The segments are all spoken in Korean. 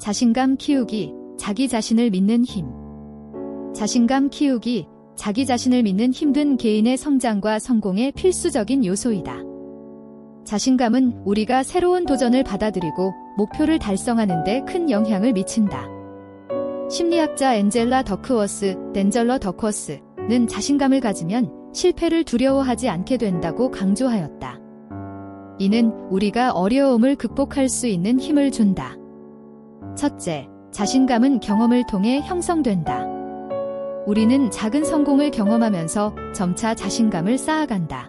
자신감 키우기, 자기 자신을 믿는 힘. 자신감 키우기, 자기 자신을 믿는 힘든 개인의 성장과 성공의 필수적인 요소이다. 자신감은 우리가 새로운 도전을 받아들이고 목표를 달성하는 데 큰 영향을 미친다. 심리학자 엔젤라 더크워스, 덴절러 더커스는 자신감을 가지면 실패를 두려워하지 않게 된다고 강조하였다. 이는 우리가 어려움을 극복할 수 있는 힘을 준다. 첫째, 자신감은 경험을 통해 형성된다. 우리는 작은 성공을 경험하면서 점차 자신감을 쌓아간다.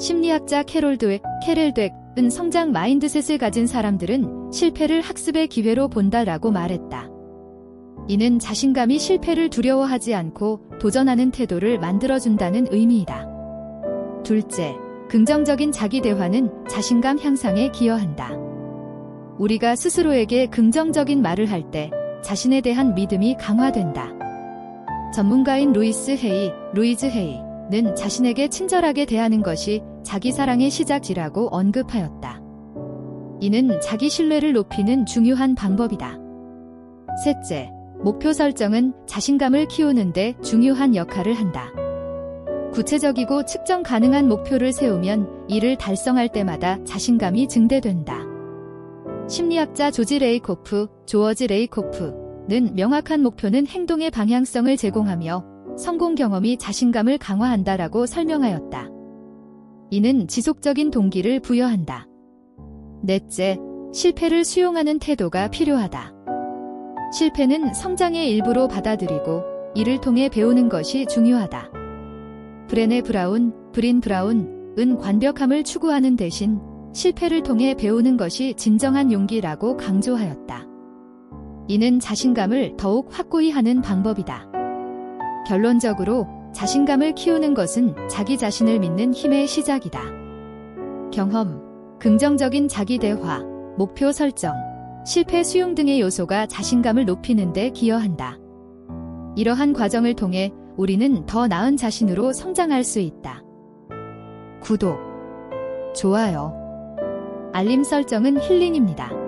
심리학자 캐롤 드웩, 캐렐 드웩은 성장 마인드셋을 가진 사람들은 실패를 학습의 기회로 본다라고 말했다. 이는 자신감이 실패를 두려워하지 않고 도전하는 태도를 만들어준다는 의미이다. 둘째, 긍정적인 자기 대화는 자신감 향상에 기여한다. 우리가 스스로에게 긍정적인 말을 할 때 자신에 대한 믿음이 강화된다. 전문가인 루이스 헤이, 루이즈 헤이는 자신에게 친절하게 대하는 것이 자기 사랑의 시작이라고 언급하였다. 이는 자기 신뢰를 높이는 중요한 방법이다. 셋째, 목표 설정은 자신감을 키우는데 중요한 역할을 한다. 구체적이고 측정 가능한 목표를 세우면 이를 달성할 때마다 자신감이 증대된다. 심리학자 조지 레이코프, 조어지 레이코프는 명확한 목표는 행동의 방향성을 제공하며 성공 경험이 자신감을 강화한다라고 설명하였다. 이는 지속적인 동기를 부여한다. 넷째, 실패를 수용하는 태도가 필요하다. 실패는 성장의 일부로 받아들이고 이를 통해 배우는 것이 중요하다. 브레네 브라운, 브린 브라운은 완벽함을 추구하는 대신 실패를 통해 배우는 것이 진정한 용기라고 강조하였다. 이는 자신감을 더욱 확고히 하는 방법이다. 결론적으로 자신감을 키우는 것은 자기 자신을 믿는 힘의 시작이다. 경험, 긍정적인 자기 대화, 목표 설정, 실패 수용 등의 요소가 자신감을 높이는 데 기여한다. 이러한 과정을 통해 우리는 더 나은 자신으로 성장할 수 있다. 구독, 좋아요, 알림 설정은 힐링입니다.